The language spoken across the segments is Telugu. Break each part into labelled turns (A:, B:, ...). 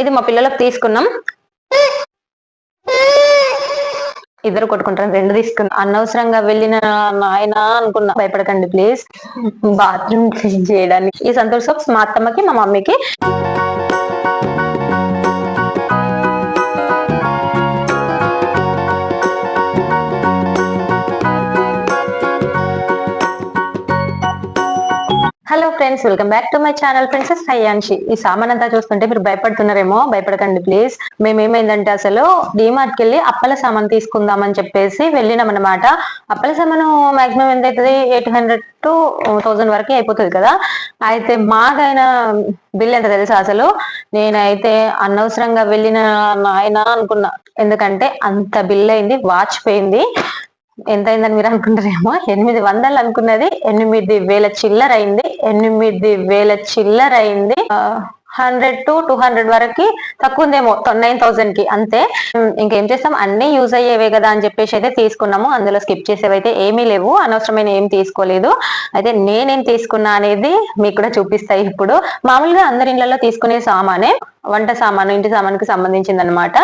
A: ఇది మా పిల్లలకు తీసుకున్నాం. ఇద్దరు కొట్టుకుంటారు రెండు తీసుకున్నా. అనవసరంగా వెళ్ళిన నాయన అనుకున్నా. భయపడకండి ప్లీజ్. బాత్రూమ్ క్లీన్ చేయడానికి. ఈ సంతోషం మా అత్తమ్మకి మా మమ్మీకి. Friends welcome back to my channel princess Hayyanshi ఈ సామాన్ అంతా చూస్తుంటే మీరు భయపడుతున్నారేమో? భయపడకండి ప్లీజ్ మేమేమైందంటే అసలు డిమార్ట్కి వెళ్ళి అప్పల సామాన్ తీసుకుందామని చెప్పేసి వెళ్ళినాం అనమాట అప్పల సామాను మాక్సిమం ఎంత అవుతుంది ఎయిట్ హండ్రెడ్ టు థౌసండ్ వరకు అయిపోతుంది కదా? అయితే మాకైనా బిల్ ఎంత తెలుసా అసలు? నేనైతే అనవసరంగా వెళ్ళిన నాయన అనుకున్నా. ఎందుకంటే అంత బిల్ అయింది వాచ్ పోయింది. ఎంత అయిందని మీరు అనుకుంటారేమో? ఎనిమిది వందలు అనుకున్నది ఎనిమిది వేల చిల్లర అయింది ఎనిమిది వేల చిల్లర అయింది. హండ్రెడ్ టు టూ హండ్రెడ్ వరకు తక్కువ ఉందేమో నైన్ థౌసండ్కి అంతే. ఇంకేం చేస్తాం? అన్ని యూజ్ అయ్యేవే కదా అని చెప్పేసి అయితే తీసుకున్నాము. అందులో స్కిప్ చేసేవి అయితే ఏమీ లేవు. అనవసరమైన ఏం తీసుకోలేదు. అయితే నేనేం తీసుకున్నా అనేది మీకు కూడా చూపిస్తాయి ఇప్పుడు. మామూలుగా అందరి ఇళ్ళలో తీసుకునే సామానే. వంట సామాను ఇంటి సామాన్కి సంబంధించింది అనమాట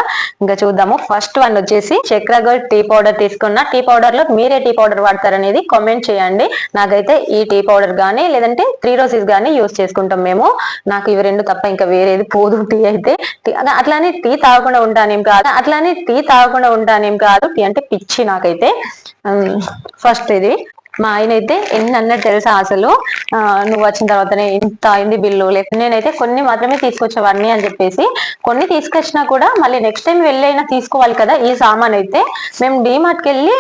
A: ఇంకా చూద్దాము. ఫస్ట్ వన్ వచ్చేసి చక్రగోల్డ్ టీ పౌడర్ తీసుకున్న టీ పౌడర్లో మీరే టీ పౌడర్ వాడతారనేది కామెంట్ చేయండి. నాకైతే ఈ టీ పౌడర్ గానీ లేదంటే త్రీ రోజెస్ గానీ యూస్ చేసుకుంటాం మేము. నాకు ఇవి రెండు తప్ప ఇంకా వేరేది పోదు టీ అయితే. అట్లానే టీ తాగకుండా ఉంటానేం కాదు. అట్లానే టీ తాగకుండా ఉంటానేం కాదు. టీ అంటే పిచ్చి నాకైతే. ఫస్ట్ ఇది. మా ఆయన అయితే ఎన్ని అన్నట్టు తెలుసా అసలు? ఆ, నువ్వు వచ్చిన తర్వాతనే ఇంత అయింది బిల్లు. లేకపోతే నేనైతే కొన్ని మాత్రమే తీసుకొచ్చేవాడిని అని చెప్పేసి కొన్ని తీసుకొచ్చినా కూడా మళ్ళీ నెక్స్ట్ టైం వెళ్ళైనా తీసుకోవాలి కదా ఈ సామాన్ అయితే మేము డిమార్ట్కి వెళ్ళి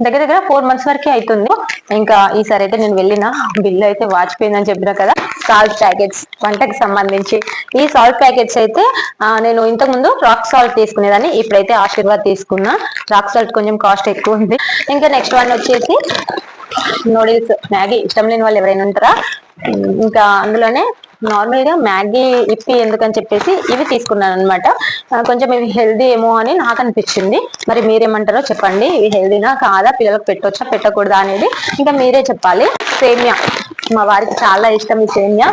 A: దగ్గర దగ్గర ఫోర్ మంత్స్ వరకే అవుతుంది ఇంకా ఈసారి అయితే నేను వెళ్ళిన బిల్లు అయితే వాచిపోయిందని చెప్పిన కదా. సాల్ట్ ప్యాకెట్స్ వంటకి సంబంధించి. ఈ సాల్ట్ ప్యాకెట్స్ అయితే నేను ఇంతకు ముందు రాక్ సాల్ట్ తీసుకునేదాన్ని ఇప్పుడైతే ఆశీర్వాద్ తీసుకున్నా. రాక్ సాల్ట్ కొంచెం కాస్ట్ ఎక్కువ ఉంది. ఇంకా నెక్స్ట్ వన్ వచ్చేసి నూడిల్స్ మ్యాగీ ఇష్టం లేని వాళ్ళు ఎవరైనా ఉంటారా? ఇంకా అందులోనే నార్మల్గా మ్యాగీ ఇప్పి ఎందుకని చెప్పేసి ఇవి తీసుకున్నాను అనమాట కొంచెం ఇవి హెల్దీ ఏమో అని నాకు అనిపించింది. మరి మీరేమంటారో చెప్పండి. ఇవి హెల్దీనా కాదా? పిల్లలకు పెట్టొచ్చా? పెట్టకూడదా అనేది ఇంకా మీరే చెప్పాలి. సేమియా. మా వారికి చాలా ఇష్టం ఈ సేమియా.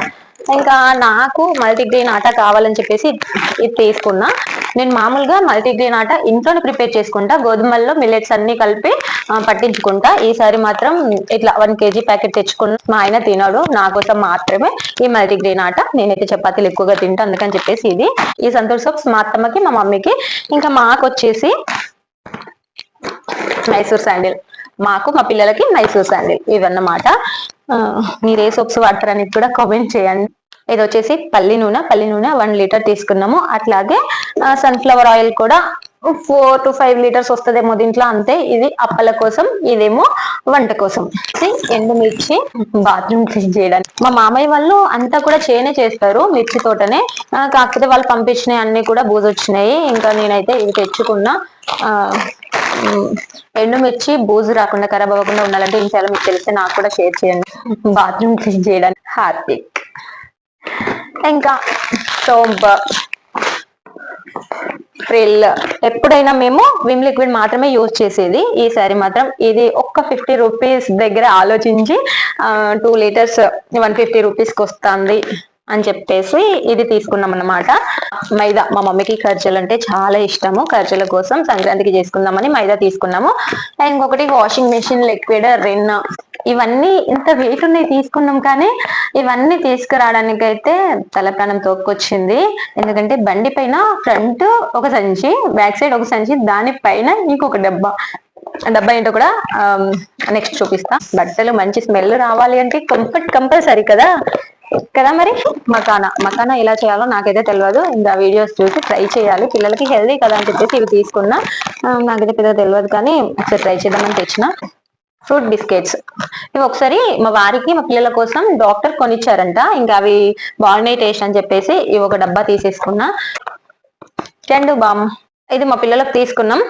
A: ఇంకా నాకు మల్టీగ్రెయిన్ ఆట కావాలని చెప్పేసి ఇది తీసుకున్నా. నేను మామూలుగా మల్టీగ్రెయిన్ ఆట ఇంట్లోనే ప్రిపేర్ చేసుకుంటా. గోధుమల్లో మిల్లెట్స్ అన్ని కలిపి పట్టించుకుంటా. ఈసారి మాత్రం ఇట్లా వన్ కేజీ ప్యాకెట్ తెచ్చుకున్న మా ఆయన తినడు. నా కోసం మాత్రమే ఈ మల్టీగ్రెయిన్ ఆట. నేనైతే చపాతీలు ఎక్కువగా తింటా. అందుకని చెప్పేసి ఇది. ఈ సంతూర్ సోప్స్ మా అత్తమ్మకి మా మమ్మీకి. ఇంకా మాకు వచ్చేసి మైసూర్ శాండిల్. మాకు మా పిల్లలకి మైసూర్ శాండిల్ ఇవన్నమాట. మీరు ఏ సోప్స్ వాడతారని కూడా కామెంట్ చేయండి. ఇది వచ్చేసి పల్లి నూనె. పల్లి నూనె వన్ లీటర్ తీసుకున్నాము. అట్లాగే సన్ఫ్లవర్ ఆయిల్ కూడా ఫోర్ టు ఫైవ్ లీటర్స్ వస్తుందేమో దీంట్లో అంతే. ఇది అప్పల కోసం ఇదేమో వంట కోసం. ఎండుమిర్చి బాత్రూమ్ క్లీన్ చేయడానికి. మా మామయ్య వాళ్ళు అంతా కూడా చేయనే చేస్తారు మిర్చి తోటనే. కాకపోతే వాళ్ళు పంపించినవి అన్ని కూడా బూజు వచ్చినాయి ఇంకా నేనైతే ఇవి తెచ్చుకున్నా. ఎండుమిర్చి బూజు రాకుండా ఖరాబ్ అవ్వకుండా ఉండాలంటే ఏం మీకు తెలిస్తే నాకు కూడా షేర్ చేయండి. బాత్రూమ్ క్లీన్ చేయడానికి. హార్పిక్ ఇంకా సోంప్ ఫ్రిల్ ఎప్పుడైనా మేము విమ్ లిక్విడ్ మాత్రమే యూజ్ చేసేది. ఈసారి మాత్రం ఇది ఒక్క ఫిఫ్టీ రూపీస్ దగ్గర ఆలోచించి టూ లీటర్స్ వన్ ఫిఫ్టీ రూపీస్కి వస్తుంది అని చెప్పేసి ఇది తీసుకున్నాం అన్నమాట. మైదా మా మమ్మీకి ఖర్చులు అంటే చాలా ఇష్టము. ఖర్చుల కోసం సంక్రాంతికి చేసుకుందామని మైదా తీసుకున్నాము. అండ్ ఇంకొకటి వాషింగ్ మెషిన్ లిక్విడ్ రిన్ ఇవన్నీ ఇంత వెయిట్ ఉన్నాయి తీసుకున్నాం కానీ ఇవన్నీ తీసుకురావడానికి అయితే తల ప్రాణం తోక్కొచ్చింది. ఎందుకంటే బండి పైన ఫ్రంట్ ఒక సంచి బ్యాక్ సైడ్ ఒక సంచి దానిపైన ఇంకొక డబ్బా. డబ్బా ఏంటో కూడా నెక్స్ట్ చూపిస్తా. బట్టలు మంచి స్మెల్ రావాలి అంటే కంఫర్ట్ కంపల్సరీ కదా? కదా మరి? మకానా. మకానా ఎలా చేయాలో నాకైతే తెలియదు ఇంకా వీడియోస్ చూసి ట్రై చేయాలి. పిల్లలకి హెల్దీ కదా అని చెప్పేసి ఇవి తీసుకున్నా. నాకైతే పెద్ద తెలియదు కానీ ఒకసారి ట్రై చేద్దామని తెచ్చిన. Fruit biscuits. ఇవి ఒకసారి మా వారికి మా పిల్లల కోసం డాక్టర్ కొనిచ్చారంట. ఇంకా అవి బాగున్నాయి టేస్ట్ అని చెప్పేసి ఇవి ఒక డబ్బా తీసేసుకున్నా. రెండు బామ్. ఇది మా పిల్లలకు తీసుకున్నాం.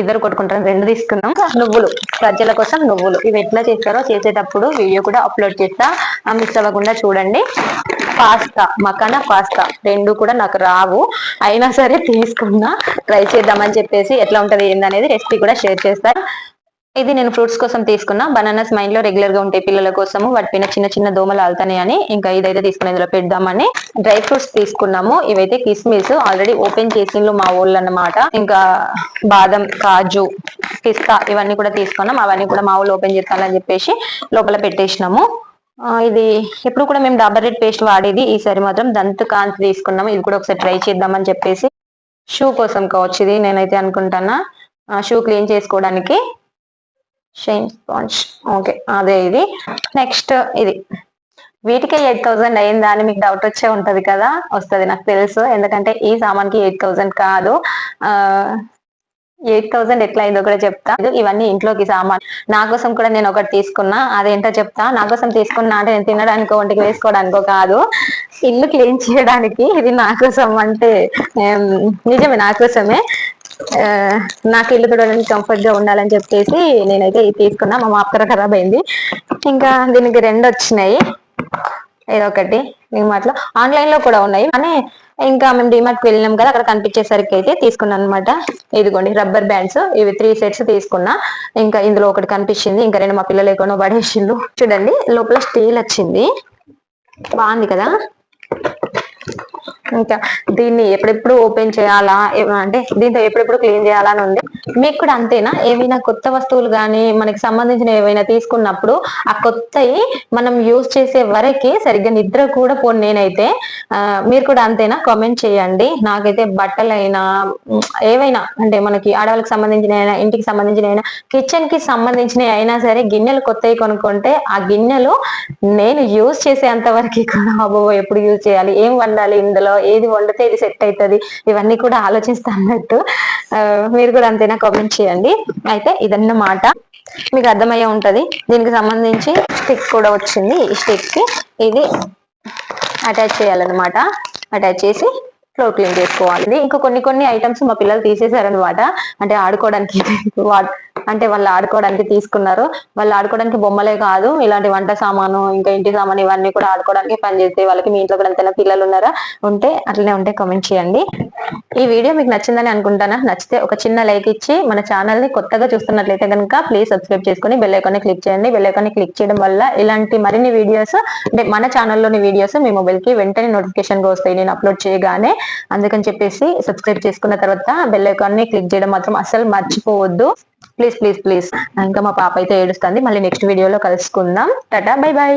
A: ఇద్దరు కొట్టుకుంటారు రెండు తీసుకున్నాం. నువ్వులు. ప్రజల కోసం నువ్వులు. ఇవి ఎట్లా చేస్తారో చేసేటప్పుడు వీడియో కూడా అప్లోడ్ చేస్తా. మిస్ అవ్వకుండా చూడండి. Pasta makhana pasta. రెండు కూడా నాకు రావు. అయినా సరే తీసుకున్నా. ట్రై చేద్దామని చెప్పేసి ఎట్లా ఉంటుంది ఏందనేది రెసిపీ కూడా షేర్ చేస్తా. ఇది నేను ఫ్రూట్స్ కోసం తీసుకున్న. బనానాస్ మైండ్లో రెగ్యులర్గా ఉంటాయి పిల్లల కోసము వాటిపైన చిన్న చిన్న దోమలు ఆల్తాయని అని ఇంకా ఇదైతే తీసుకుని ఇందులో పెడదామని డ్రై ఫ్రూట్స్ తీసుకున్నాము. ఇవైతే కిస్మిస్ ఆల్రెడీ ఓపెన్ చేసిండ్లు మా ఊళ్ళు అన్నమాట. ఇంకా బాదం కాజు పిస్తా ఇవన్నీ కూడా తీసుకున్నాం. అవన్నీ కూడా మా ఊళ్ళు ఓపెన్ చేస్తానని చెప్పేసి లోపల పెట్టేసినాము. ఇది ఎప్పుడు కూడా మేము డాబర్ రెడ్ పేస్ట్ వాడేది. ఈసారి మాత్రం దంత కాంతి తీసుకున్నాము. ఇది కూడా ఒకసారి ట్రై చేద్దామని చెప్పేసి షూ కోసం కావచ్చు ఇది నేనైతే అనుకుంటానా. షూ క్లీన్ చేసుకోవడానికి. షైన్ స్పాంజ్ ఓకే అదే ఇది. నెక్స్ట్ ఇది. వీటికే ఎయిట్ థౌసండ్ అయిందా అని మీకు డౌట్ వచ్చే ఉంటది కదా? వస్తుంది నాకు తెలుసు. ఎందుకంటే ఈ సామాన్కి ఎయిట్ థౌసండ్ కాదు. ఎయిట్ థౌసండ్ ఎట్లా అయిందో కూడా చెప్తా. ఇవన్నీ ఇంట్లోకి సామాన్. నా కోసం కూడా నేను ఒకటి తీసుకున్నా. అదేంటో చెప్తా. నా కోసం తీసుకున్నా అంటే నేను తినడానికో ఒంటికి వేసుకోవడానికో కాదు. ఇల్లు క్లీన్ చేయడానికి ఇది నా కోసం అంటే నిజమే నా కోసమే. నాకు ఇల్లు చూడడానికి కంఫర్ట్గా ఉండాలని చెప్పేసి నేనైతే ఇది తీసుకున్నా. మా మాప్కర ఖరాబ్ అయింది. ఇంకా దీనికి రెండు వచ్చినాయి. ఇదొకటి డిమార్ట్లో ఆన్లైన్లో కూడా ఉన్నాయి. కానీ ఇంకా మేము డిమార్ట్కి వెళ్ళినాం కదా అక్కడ కనిపించేసరికి అయితే తీసుకున్నాను అనమాట ఇదిగోండి రబ్బర్ బ్యాండ్స్ ఇవి త్రీ సెట్స్ తీసుకున్నా. ఇంకా ఇందులో ఒకటి కనిపించింది. ఇంకా రెండు మా పిల్లలు ఎక్కడో పడేసిండ్రు. చూడండి లోపల స్టీల్ వచ్చింది. బాగుంది కదా? ఇంకా దీన్ని ఎప్పుడెప్పుడు ఓపెన్ చేయాలా? అంటే దీంతో ఎప్పుడెప్పుడు క్లీన్ చేయాలా అని ఉంది. మీకు కూడా అంతేనా? ఏవైనా కొత్త వస్తువులు కానీ మనకి సంబంధించిన ఏవైనా తీసుకున్నప్పుడు ఆ కొత్తవి మనం యూజ్ చేసే వరకి సరిగ్గా నిద్ర కూడా పోను నేనైతే. మీరు కూడా అంతేనా? కామెంట్ చేయండి. నాకైతే బట్టలైనా ఏవైనా అంటే మనకి ఆడవాళ్ళకి సంబంధించిన అయినా ఇంటికి సంబంధించిన అయినా కిచెన్కి సంబంధించిన అయినా సరే గిన్నెలు కొత్తవి కొనుక్కుంటే ఆ గిన్నెలు నేను యూజ్ చేసేంత వరకు కూడా అబ్బో ఎప్పుడు యూజ్ చేయాలి? ఏం వండాలి ఇందులో? ఏది వండితే ఇది సెట్ అవుతుంది ఇవన్నీ కూడా ఆలోచిస్తా అన్నట్టు. ఆ, మీరు కూడా అంతేనా కామెంట్ చేయండి. అయితే ఇదన్నమాట. మీకు అర్థమయ్యే ఉంటది. దీనికి సంబంధించి స్టిక్ కూడా వచ్చింది. ఈ స్టిక్కి ఇది అటాచ్ చేయాలన్నమాట. అటాచ్ చేసి ఫ్లోర్ క్లీన్ చేసుకోవాలి ఇంకా కొన్ని కొన్ని ఐటమ్స్ మా పిల్లలు తీసేశారనమాట అంటే ఆడుకోవడానికి వా- అంటే వాళ్ళు ఆడుకోవడానికి తీసుకున్నారు. వాళ్ళు ఆడుకోవడానికి బొమ్మలే కాదు. ఇలాంటి వంట సామాను ఇంకా ఇంటి సామాను ఇవన్నీ కూడా ఆడుకోవడానికి పనిచేస్తాయి వాళ్ళకి మీ ఇంట్లో కూడా ఎంతైనా పిల్లలు ఉన్నారా? ఉంటే అట్లనే ఉంటే కామెంట్ చేయండి. ఈ వీడియో మీకు నచ్చిందని అనుకుంటానా? నచ్చితే ఒక చిన్న లైక్ ఇచ్చి మన ఛానల్ని కొత్తగా చూస్తున్నట్లయితే కనుక ప్లీజ్ సబ్స్క్రైబ్ చేసుకుని బెల్ ఐకాన్ క్లిక్ చేయండి. బెల్ ఐకాన్ క్లిక్ చేయడం వల్ల ఇలాంటి మరిన్ని వీడియోస్ అంటే మన ఛానల్లోని వీడియోస్ మీ మొబైల్కి వెంటనే నోటిఫికేషన్ వస్తాయి. నేను అప్లోడ్ చేయగానే అందుకని చెప్పేసి సబ్స్క్రైబ్ చేసుకున్న తర్వాత బెల్ ఐకాన్ని క్లిక్ చేయడం మాత్రం అసలు మర్చిపోవద్దు. ప్లీజ్ ప్లీజ్ ప్లీజ్ ఇంకా మా పాప అయితే ఏడుస్తుంది. మళ్ళీ నెక్స్ట్ వీడియోలో కలుసుకుందాం. Tata bye by